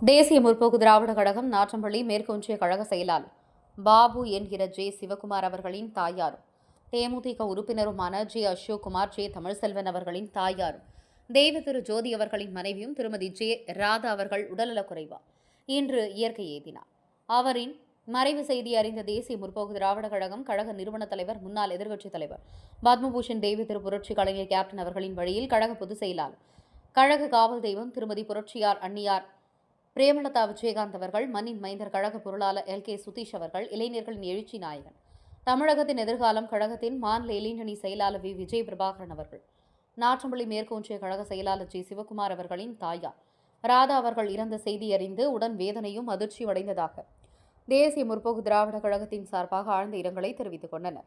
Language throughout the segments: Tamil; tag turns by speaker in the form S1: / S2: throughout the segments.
S1: தேசிய முற்போக்கு திராவிட கழகம் நாற்றம்பள்ளி மேற்கு ஒன்றிய கழக செயலாளர் பாபு என்கிற ஜே சிவகுமார் அவர்களின் தாயாரும் தேமுதிக உறுப்பினருமான ஜே அசோக்குமார் ஜே தமிழ்செல்வன் அவர்களின் தாயாரும் தெய்வ திரு ஜோதி அவர்களின் மனைவியும் திருமதி ஜே ராதா அவர்கள் உடல்நலக்குறைவா இன்று இயற்கை எய்தினார் அவரின் மறைவு செய்தி அறிந்த தேசிய முற்போக்கு திராவிட கழகம் கழக நிறுவன தலைவர் முன்னாள் எதிர்க்கட்சித் தலைவர் பத்மபூஷன் தேவி திரு புரட்சி கலைஞர் கேப்டன் அவர்களின் வழியில் கழக பொதுச் செயலாளர் கழக காவல் தெய்வம் திருமதி புரட்சியார் அன்னியார் பிரேமலதா விஜயகாந்த் அவர்கள் மண்ணின் மைந்தர் கழக பொருளாளர் எல். கே. சுதீஷ் அவர்கள் இளைஞர்களின் எழுச்சி நாயகன். தமிழகத்தின் எதிர்காலம் கழகத்தின் மாநில இளைஞணி செயலாளர் வி. விஜய் பிரபாகரன் அவர்கள். நாற்றம்பள்ளி மேற்கு ஒன்றிய கழக செயலாளர் ஜி. சிவகுமார் அவர்களின் தாயார். ராதா அவர்கள் இறந்த செய்தி அறிந்து உடன் வேதனையும் அதிர்ச்சியும் அடைந்ததாக தேசிய முற்போக்கு திராவிட கழகத்தின் சார்பாக ஆழ்ந்த இரங்கலை தெரிவித்துக் கொண்டனர்.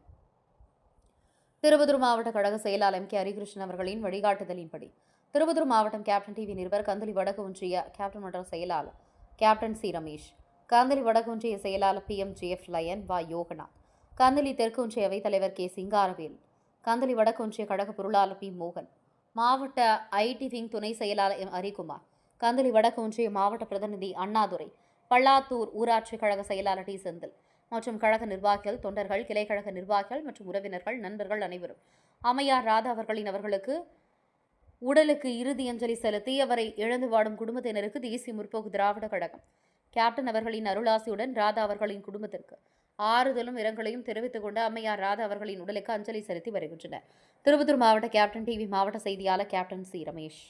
S1: திருவதூர் மாவட்ட கழக செயலாளர் எம். கே. ஹரிகிருஷ்ணன் அவர்களின் வழிகாட்டுதலின்படி திருவதூர் மாவட்டம் கேப்டன் டிவி நிருபர் கந்தளி வடக்கு ஒன்றிய கேப்டன் மன்ற செயலாளர் கேப்டன் சி ரமேஷ் கந்தளி வடக்கு ஒன்றிய செயலாளர் P M J F lion வா யோகநாத் கந்தளி தெற்கு ஒன்றிய அவைத்தலைவர் கே சிங்காரவேல் கந்தளி வடக்கு ஒன்றிய கழக பொருளாளர் பி மோகன் மாவட்ட ஐடி விங் துணை செயலாளர் எம் ஹரிகுமார் கந்தளி வடக்கு ஒன்றிய மாவட்ட பிரதிநிதி அண்ணாதுரை பல்லாத்தூர் ஊராட்சி கழக செயலாளர் டி செந்தில் மற்றும் கழக நிர்வாகிகள் தொண்டர்கள் கிளைக்கழக நிர்வாகிகள் மற்றும் உறவினர்கள் நண்பர்கள் அனைவரும். அம்மையார் ராதா அவர்களின் அவர்களுக்கு உடலுக்கு இறுதி அஞ்சலி செலுத்தி அவரை இழந்து வாடும் குடும்பத்தினருக்கு தேசிய முற்போக்கு திராவிட கழகம். கேப்டன் அவர்களின் அருளாசியுடன் ராதா அவர்களின் குடும்பத்திற்கு ஆறுதலும் இரங்கலையும் தெரிவித்துக் கொண்டு அம்மையார் ராதா அவர்களின் உடலுக்கு அஞ்சலி செலுத்தி வருகின்றனர். திருப்பத்தூர் மாவட்ட கேப்டன் டிவி மாவட்ட செய்தியாளர் கேப்டன் சி ரமேஷ்.